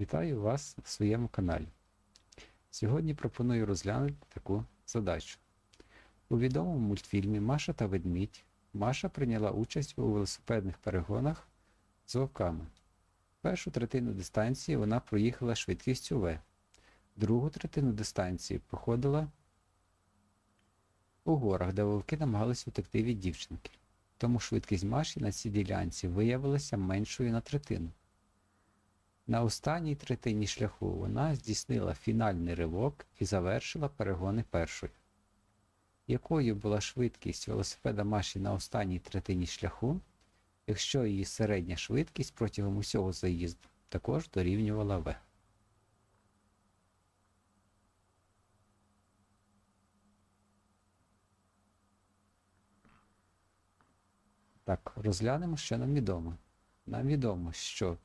Вітаю вас на своєму каналі. Сьогодні пропоную розглянути таку задачу. У відомому мультфільмі Маша та Ведмідь Маша прийняла участь у велосипедних перегонах з вовками. Першу третину дистанції вона проїхала швидкістю В. Другу третину дистанції проходила у горах, де вовки намагалися утекти від дівчинки. Тому швидкість Маші на цій ділянці виявилася меншою на третину. На останній третині шляху вона здійснила фінальний ривок і завершила перегони першою. Якою була швидкість велосипеда Маші на останній третині шляху, якщо її середня швидкість протягом усього заїзду також дорівнювала В? Так, розглянемо, що нам відомо. Нам відомо, що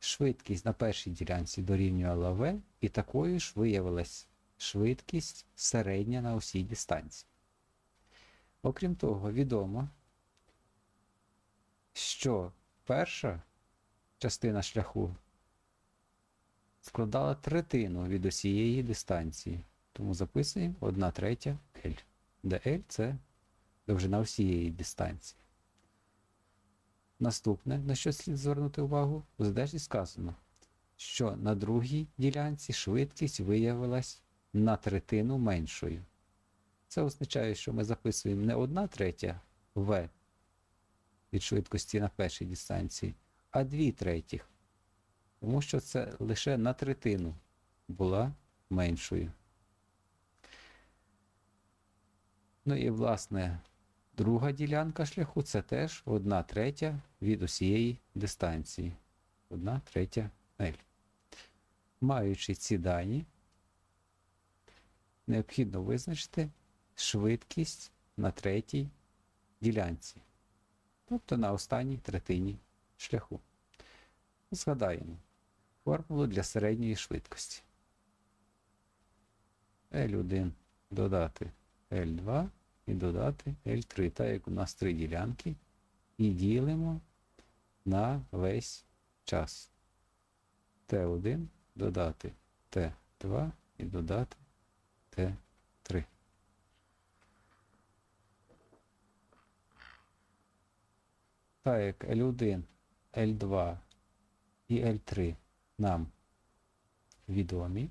швидкість на першій ділянці дорівнювала V, і такою ж виявилась швидкість середня на усій дистанції. Окрім того, відомо, що перша частина шляху складала третину від усієї дистанції. Тому записуємо 1 третя L, де L це довжина всієї дистанції. Наступне, на що слід звернути увагу, у задачі сказано, що на другій ділянці швидкість виявилась на третину меншою. Це означає, що ми записуємо не 1 третя В від швидкості на першій дистанції, а 2 третіх. Тому що це лише на третину була меншою. Ну і власне. Друга ділянка шляху це теж 1 третя від усієї дистанції. 1 третя L. Маючи ці дані, необхідно визначити швидкість на третій ділянці, тобто на останній третині шляху. Згадаємо формулу для середньої швидкості. L1 додати L2 і додати L3, так як у нас три ділянки, і ділимо на весь час. Т1 додати Т2 і додати Т3. Так як L1, L2 і L3 нам відомі,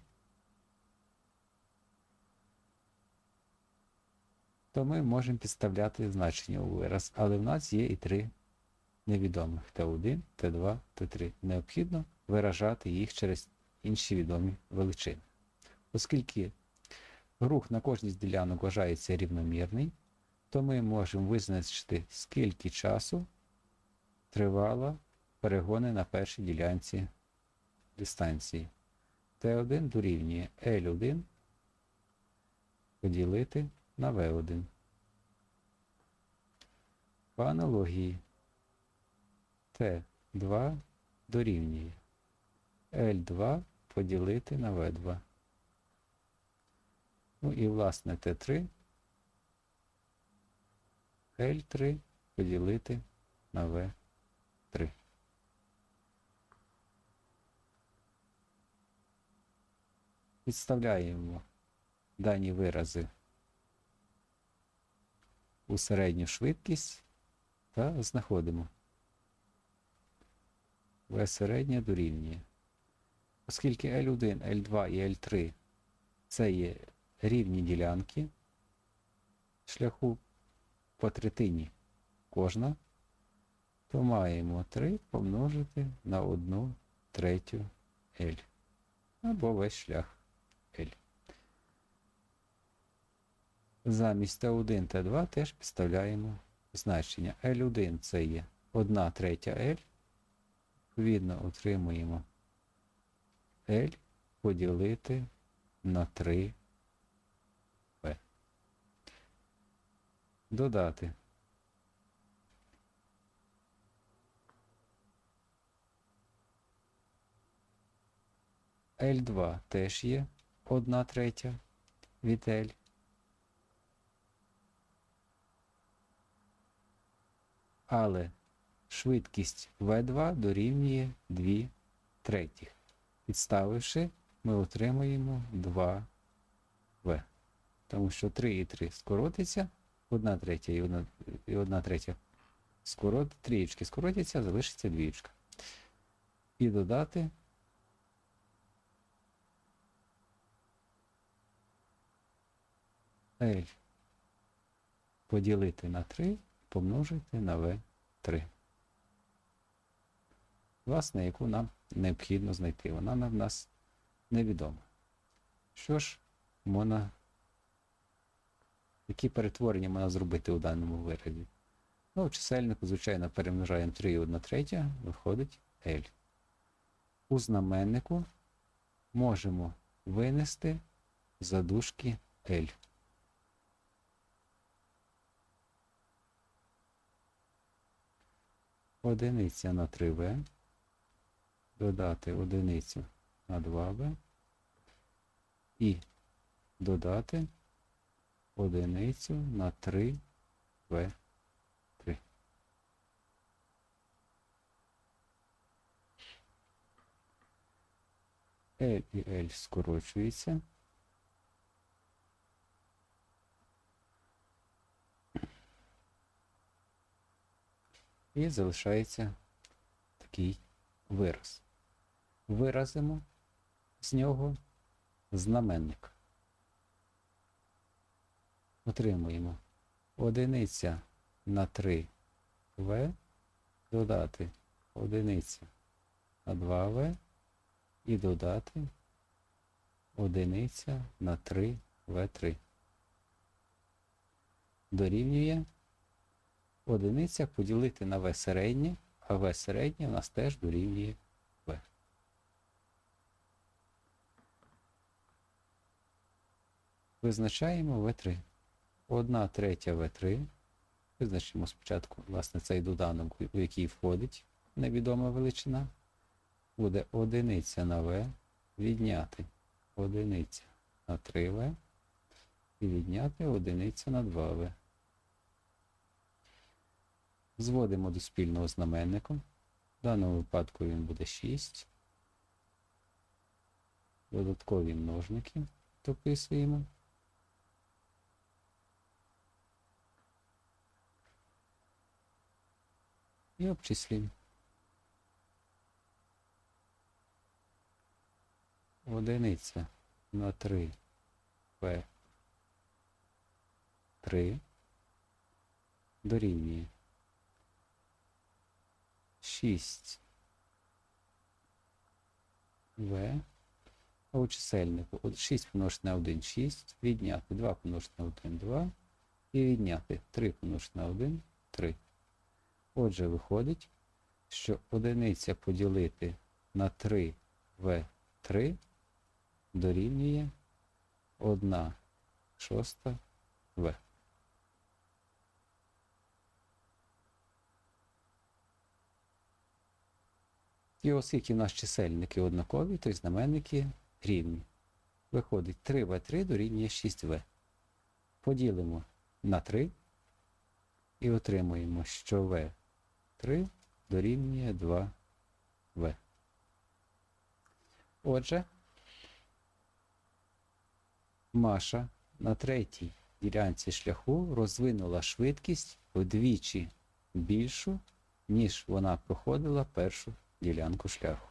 то ми можемо підставляти значення у вираз, але в нас є і три невідомих Т1, Т2, Т3. Необхідно виражати їх через інші відомі величини. Оскільки рух на кожній з ділянок вважається рівномірний, то ми можемо визначити, скільки часу тривало перегони на першій ділянці дистанції. Т1 дорівнює L1 поділити на V1. По аналогії Т2 дорівнює L2 поділити на V2. Ну і власне Т3 L3 поділити на V3. Підставляємо дані вирази у середню швидкість та знаходимо. В середня дорівнює. Оскільки L1, L2 і L3 це є рівні ділянки шляху по третині кожна, то маємо 3 помножити на 1 третю L. Або весь шлях L. Замість Т1 Т2 теж підставляємо значення. L1 це є 1 третя L. Відповідно, отримуємо L поділити на 3 P. Додати. L2 теж є 1 третя від L. але швидкість V2 дорівнює 2 третіх. Підставивши, ми отримуємо 2В. Тому що 3 і 3 скоротиться, 1 третя і 1, і 1 третя скорот, трієчки скоротяться, залишиться двієчка. І додати L поділити на 3, помножити на V3. Власне, яку нам необхідно знайти. Вона в нас невідома. Що ж можна, які перетворення можна зробити у даному виразі? Ну, в чисельнику, звичайно, перемножаємо 3 і 1 третя, виходить L. У знаменнику можемо винести задушки L. Одиниця на 3В, додати одиницю на 2В і додати одиницю на 3В3. L і L скорочується. І залишається такий вираз. Виразимо з нього знаменник. Отримуємо одиниця на 3 В, додати одиниця на 2 В і додати одиниця на 3 В3. Дорівнює одиниця поділити на В середнє, а В середнє у нас теж дорівнює В. Визначаємо В3. 1 третя В3. Визначимо спочатку, власне, цей доданок, у який входить невідома величина. Буде одиниця на В, відняти одиниця на 3В і відняти одиниця на 2В. Зводимо до спільного знаменника. В даному випадку він буде 6. Додаткові множники дописуємо. І обчислюємо. Одиниця на 3 В 3 дорівнює 6 В. У чисельнику 6 помножити на 1 6, відняти 2 помножити на 1 2 і відняти 3 помножити на 1 3. Отже, виходить, що одиниця поділити на 3 В 3 дорівнює 1 шоста В. І оскільки в нас чисельники однакові, то й знаменники рівні. Виходить 3В3 дорівнює 6В. Поділимо на 3 і отримуємо, що В3 дорівнює 2В. Отже, Маша на третій ділянці шляху розвинула швидкість вдвічі більшу, ніж вона проходила першу ділянку шляху.